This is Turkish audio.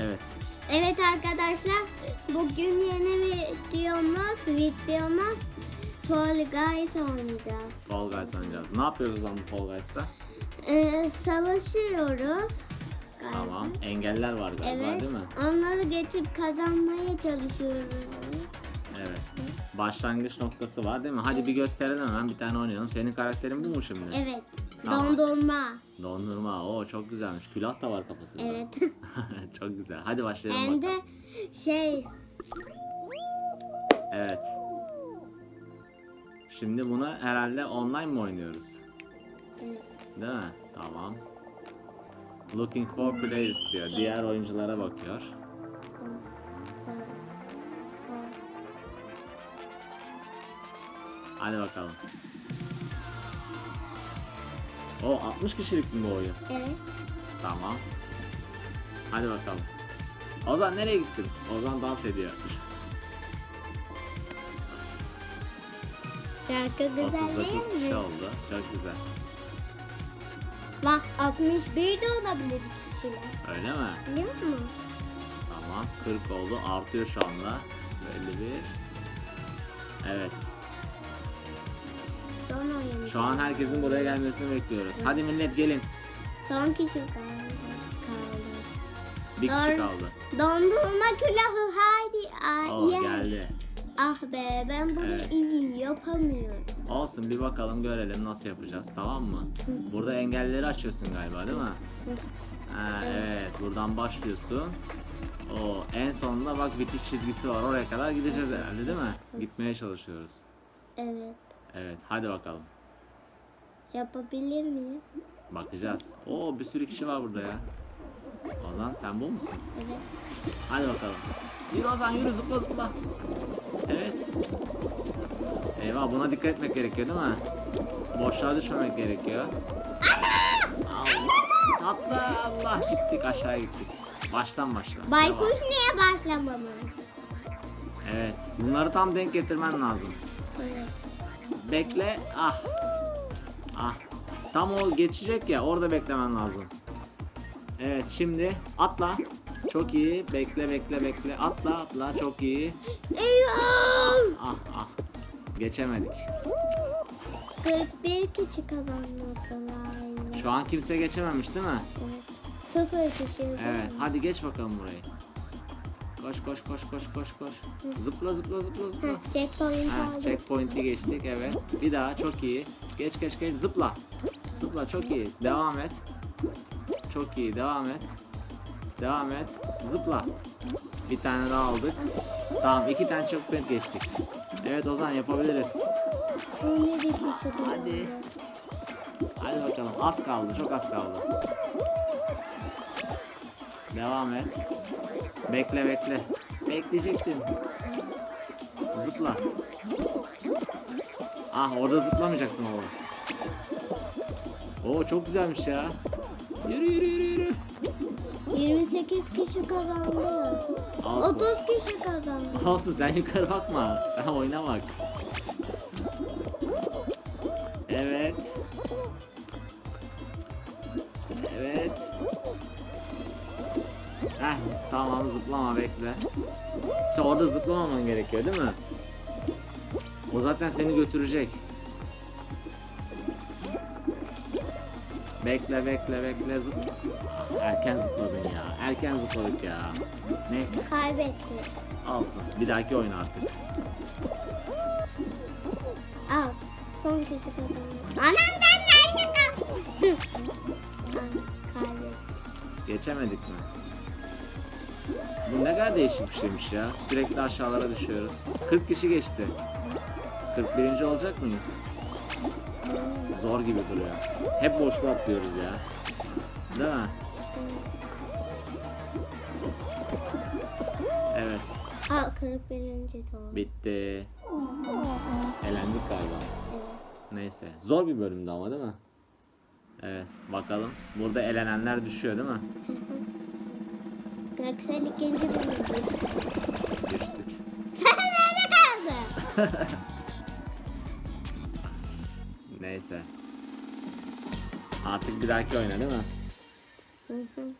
Evet. Evet arkadaşlar bugün yeni videomuz videomuz Fall Guys oynayacağız. Fall Guys oynayacağız. Ne yapıyoruz zaman bu Fall Guys'ta? Ee, savaşıyoruz. galiba. Tamam. Engeller var galiba Evet. değil mi? Onları geçip kazanmaya çalışıyoruz. Evet. Başlangıç noktası var değil mi? Hadi bir gösterelim hemen bir tane oynayalım. Senin karakterin bu mu şimdi? Evet. Tamam. Dondurma. Dondurma. Oo çok güzelmiş. Külah da var kafasında. Evet. çok güzel. Hadi başlayalım Hem bakalım. de şey Evet. Şimdi bunu herhalde online mı oynuyoruz? evet. Değil mi? Tamam. Looking for players diyor. Diğer oyunculara bakıyor. Hadi bakalım. O 60 kişilik mi bu oyun? Evet. Tamam. Hadi bakalım. Ozan nereye gittin? Ozan dans ediyor. Şarkı güzel 39 değil kişi mi? oldu. Çok güzel. Bak 61 de olabilir kişiler. Öyle mi? Biliyor musun? Tamam. 40 oldu. Artıyor şu anda. 51. Evet. Oyun. Şu an herkesin buraya gelmesini bekliyoruz. Hadi millet gelin. Son kişi kaldı. Bir kişi kaldı. Dondurma külahı haydi. Ay, Oo geldi. Ah be ben bunu Evet. iyi yapamıyorum. Olsun bir bakalım görelim nasıl yapacağız tamam mı? Burada engelleri açıyorsun galiba değil mi? Ha, evet buradan başlıyorsun. O en sonunda bak bitiş çizgisi var oraya kadar gideceğiz herhalde değil mi? Gitmeye çalışıyoruz. Evet. Evet hadi bakalım. Yapabilir miyim? Bakacağız. Oo bir sürü kişi var burada ya. Ozan sen bu musun? Evet. Hadi bakalım. Yürü Ozan yürü zıpla zıpla. Evet. Eyvah buna dikkat etmek gerekiyor değil mi? Boşluğa düşmemek gerekiyor. Allah! Atla Allah gittik aşağı gittik. Baştan başla. Baykuş Devam. niye başlamamış? Evet. Bunları tam denk getirmen lazım. Evet. Bekle. Ah. Ah. Tam o geçecek ya orada beklemen lazım. Evet şimdi atla. Çok iyi. Bekle bekle bekle. Atla atla çok iyi. Eyvah! Ah ah. Geçemedik. 41 kişi lazım. Şu an kimse geçememiş değil mi? Evet. Sıfır kişi. Evet. Hadi geç bakalım burayı. Koş koş koş koş koş koş. Zıpla zıpla zıpla zıpla. Ha, checkpoint Ha, aldım. checkpoint'i geçtik evet. Bir daha çok iyi. Geç geç geç zıpla. Zıpla çok iyi. Devam et. Çok iyi devam et. Devam et. Zıpla. Bir tane daha aldık. Tamam iki tane checkpoint geçtik. Evet Ozan yapabiliriz. 17 kişi Hadi. Hadi bakalım az kaldı çok az kaldı. Devam et. Bekle bekle. Bekleyecektin. Zıpla. Ah orada zıplamayacaktın oğlum. Oo çok güzelmiş ya. Yürü yürü yürü yürü. 28 kişi kazandı. Olsun. 30 kişi kazandı. Olsun sen yukarı bakma. Sen oyna bak. Evet. Evet. Heh, tamam zıplama bekle. İşte orada zıplamaman gerekiyor değil mi? O zaten seni götürecek. Bekle bekle bekle zıp. Ah, Erken zıpladın ya. Erken zıpladık ya. Neyse. Kaybetti. Alsın. Bir dahaki oyna artık. Al. Son kişi kazandı. Anam ben nerede kaldım? Geçemedik mi? Bu ne kadar değişik bir şeymiş ya. Sürekli aşağılara düşüyoruz. 40 kişi geçti. 41. olacak mıyız? Zor gibi duruyor. Hep boşluğa atlıyoruz ya. Değil mi? Evet. Al 41. doğru. Bitti. Elendik galiba. Evet. Neyse. Zor bir bölümdü ama değil mi? Evet. Bakalım. Burada elenenler düşüyor değil mi? Göksel ikinci bölümde. Düştük. Sen nerede kaldın? Neyse. Artık bir dahaki oyna değil mi? Hı hı.